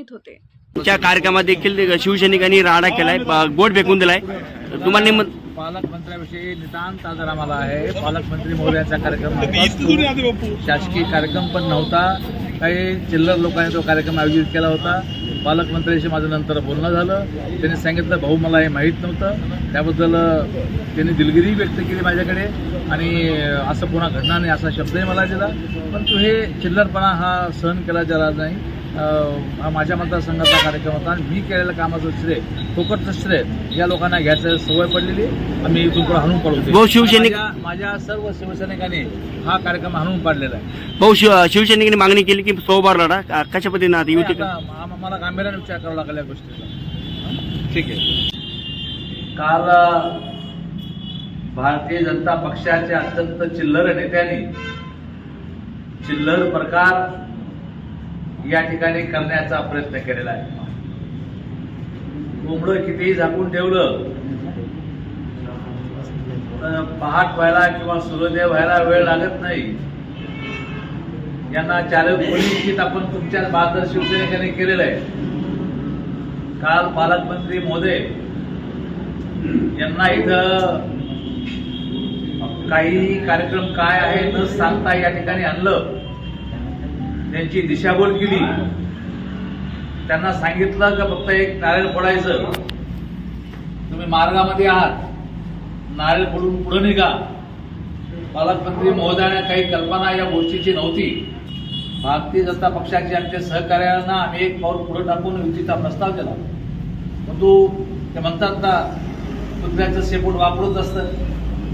उपस्थित होते. त्या कार्यक्रमात देखील शिवसैनिकांनी राडा केलाय ब- बोट फेकून दिलाय. तुम्हाला नाही मत- पालकमंत्र्याविषयी नितांत आदर आम्हाला आहे. पालकमंत्री महोदयांचा कार्यक्रम. शासकीय कार्यक्रम पण नव्हता. काही चिल्लर लोकांनी तो कार्यक्रम आयोजित केला होता. पालकमंत्र्यांशी माझं नंतर बोलणं झालं. त्यांनी सांगितलं भाऊ मला हे माहीत नव्हतं. त्याबद्दल त्यांनी दिलगिरी व्यक्त केली माझ्याकडे. आणि असं पुन्हा घडणार नाही असा शब्दही मला दिला. परंतु हे चिल्लरपणा हा सहन केला गेला नाही. हा माझ्या मतदारसंघाचा कार्यक्रम होता आणि मी केलेल्या कामाचं श्रेय फुकटचं श्रेय या लोकांना घ्यायचं सवय पडलेली. आम्ही इथून पुढे हाणून पडू भाऊ, शिवसैनिक- माझ्या- सर्व शिवसैनिकांनी हा कार्यक्रम हाणून पाडलेला आहे. भाऊ शिव शिवसैनिकांनी मागणी केली की सोबार लढा कशा पद्धतीने आता युती आम्हाला गांभीर्याने विचार करावा लागेल या गोष्टीचा. ठीक आहे. काल भारतीय जनता पक्षाच्या अत्यंत चिल्लर नेत्यांनी चिल्लर प्रकार या ठिकाणी करण्याचा प्रयत्न केलेला आहे. कोंबडं कितीही झाकून ठेवलं पहाट व्हायला किंवा सूर्योदय व्हायला वेळ लागत नाही. यांना चालक पोलीस आपण तुमच्या बहादर शिवसैनिकांनी केलेलं आहे. काल पालकमंत्री मोदे यांना इथं काही कार्यक्रम काय आहे न सांगता या ठिकाणी आणलं. त्यांची दिशाभूल केली. त्यांना सांगितलं का फक्त एक नारळ फोडायचं? तुम्ही मार्गामध्ये आहात. नारळ फोडून पुढे निघा. पालकमंत्री महोदयाने काही कल्पना या गोष्टीची नव्हती. भारतीय जनता पक्षाच्या आमच्या सहकार्यांना आम्ही एक पाऊल पुढे टाकून युतीचा प्रस्ताव केला. परंतु ते म्हणतात ना कुत्र्याचं शेपूट वापरत असतं.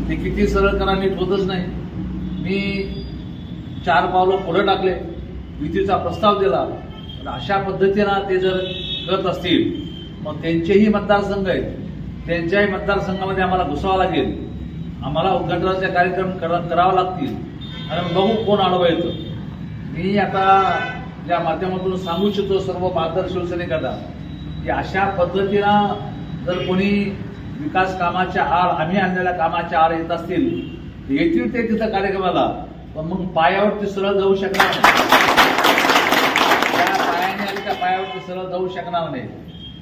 ते किती सरळ करा नीट होतच नाही. मी चार पावलं पुढे टाकले. युतीचा प्रस्ताव दिला. तर अशा पद्धतीनं ते जर करत असतील मग त्यांचेही मतदारसंघ आहेत. त्यांच्याही मतदारसंघामध्ये आम्हाला घुसावं लागेल. आम्हाला उद्घाटनाचे कार्यक्रम करा करावे लागतील. आणि मग बघू कोण आडवं येतं. मी आता या माध्यमातून सांगू इच्छितो सर्व बहादर शिवसैनिकांना की अशा पद्धतीनं जर कोणी विकास कामाच्या आड आम्ही आणलेल्या कामाच्या आड येत असतील येतील ते तिथं कार्यक्रमाला. पण मग पायावरती सरळ जाऊ शकणार नाही. त्या पायाने आणि त्या पायावरती सरळ जाऊ शकणार नाही.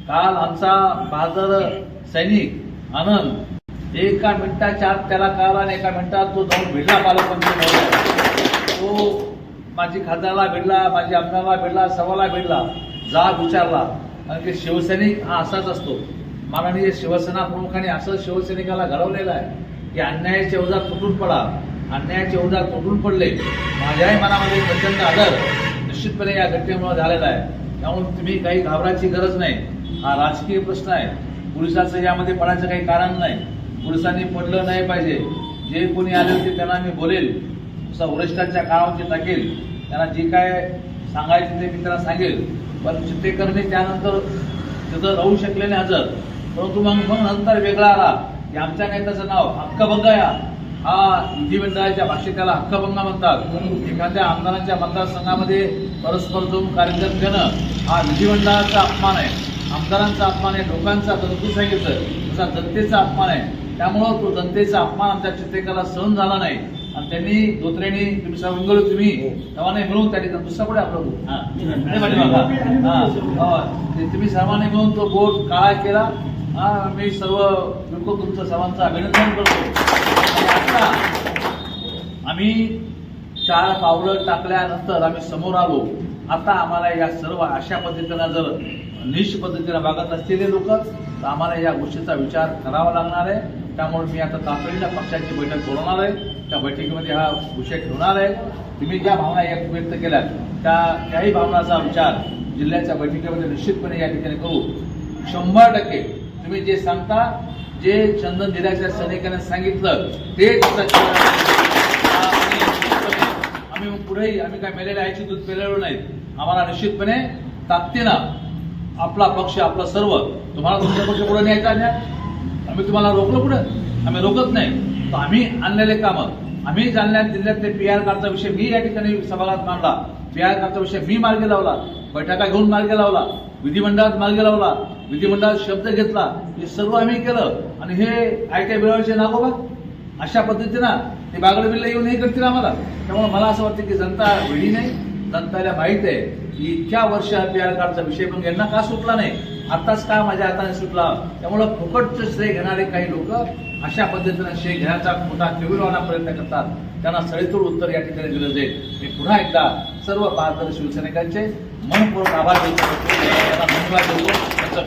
काल आमचा बहादर सैनिक आनंद एका मिनिटाच्या आत त्याला कळला आणि एका मिनिटात तो जाऊन भिडला पालकमंत्री तो माझी खासदाराला भिडला माझी आमदाराला भिडला सर्वाला भिडला जाब विचारला कारण की शिवसैनिक हा असाच असतो. माननीय शिवसेना प्रमुखाने असं शिवसैनिकाला घडवलेलं आहे की अन्यायाचे अवजार तुटून पडा. अन्यायाचे अवजार तुटून पडले. माझ्याही मनामध्ये प्रचंड आदर निश्चितपणे या घटनेमुळे झालेला आहे. त्यामुळे तुम्ही काही घाबरायची गरज नाही. हा राजकीय प्रश्न आहे. पोलिसाचं यामध्ये पडायचं काही कारण नाही. पोलिसांनी पडलं नाही पाहिजे. जे कोणी आले होते त्यांना मी बोलेल. तसा वरिष्ठांच्या काळावरती टाकेल त्यांना जे काय सांगायचे ते मी त्यांना सांगेल. पण चित्तेकरने त्यानंतर तिथं राहू शकले नाही हजर. परंतु मग मग नंतर वेगळा आला. की आमच्या नेत्याचं नाव हक्कभंग या हा विधिमंडळाच्या भाषेत त्याला हक्कभंग म्हणतात. एखाद्या आमदारांच्या मतदारसंघामध्ये परस्पर जाऊन कार्यक्रम घेणं हा विधिमंडळाचा अपमान आहे. आमदारांचा अपमान आहे लोकांचा तंतू सांगितलं तसा जनतेचा अपमान आहे. त्यामुळं तो जनतेचा अपमान आमच्या चित्रकाला सहन झाला नाही. आणि त्यांनी धोत्रेनी तुम्ही सांगलो तुम्ही सर्वांनी मिळून त्या ठिकाणी दुसरा पुढे आपलं हा. तुम्ही सर्वांनी मिळून तो बोट काळा केला. हा मी सर्व बिलकुल तुमचं सर्वांचं अभिनंदन करतो. आता आम्ही चार पावलं टाकल्यानंतर आम्ही समोर आलो. आता आम्हाला या सर्व अशा पद्धतीनं जर निश पद्धतीनं वागत असलेले लोक तर आम्हाला या गोष्टीचा विचार करावा लागणार आहे. त्यामुळे मी आता तातडीनं पक्षाची बैठक बोलवणार आहे. त्या बैठकीमध्ये हा विषय ठेवणार आहे. तुम्ही ज्या भावना एक व्यक्त केल्या त्या त्याही भावनाचा विचार जिल्ह्याच्या बैठकीमध्ये निश्चितपणे या ठिकाणी करू. शंभर टक्के तुम्ही जे सांगता जे चंदन दिल्याच्या सैनिकाने सांगितलं तेच आम्ही मग पुढेही आम्ही काय मेलेल्या आईची दूध पेलेलो नाहीत. आम्हाला निश्चितपणे ताकदीनं आपला पक्ष आपला सर्व तुम्हाला तुमच्या पक्ष पुढे न्यायचा न्या आम्ही तुम्हाला रोखलो पुढे? आम्ही रोखत नाही. तर आम्ही आणलेले कामं. आम्ही जालन्या जिल्ह्यातले पी आर कार्डचा विषय मी या ठिकाणी सभागृहात मांडला. पी आर कार्डचा विषय मी मार्गी लावला. बैठका घेऊन मार्गी लावला. विधिमंडळात मार्गी लावला. विधिमंडळात शब्द घेतला हे सर्व आम्ही केलं. आणि हे ऐकाय मिळवायचे नागोबा अशा पद्धतीनं ते बागडबिल्ला येऊन हे करतील आम्हाला. त्यामुळे मला असं वाटतं की जनता वेळी नाही. जनताला माहीत आहे की इतक्या वर्ष पी आर कार्डचा विषय पण यांना का सुटला नाही? आताच का माझ्या हाताने सुटला? त्यामुळं फुकटचं श्रेय घेणारे काही लोक अशा पद्धतीनं श्रेय घेण्याचा मोठा तीव्रवाना प्रयत्न करतात. त्यांना सडेतोड उत्तर या ठिकाणी दिलं जाईल. मी पुन्हा एकदा सर्व बहात्तर शिवसैनिकांचे मनपूर्वक आभार देतो त्यांना धन्यवाद देतो. त्यांचं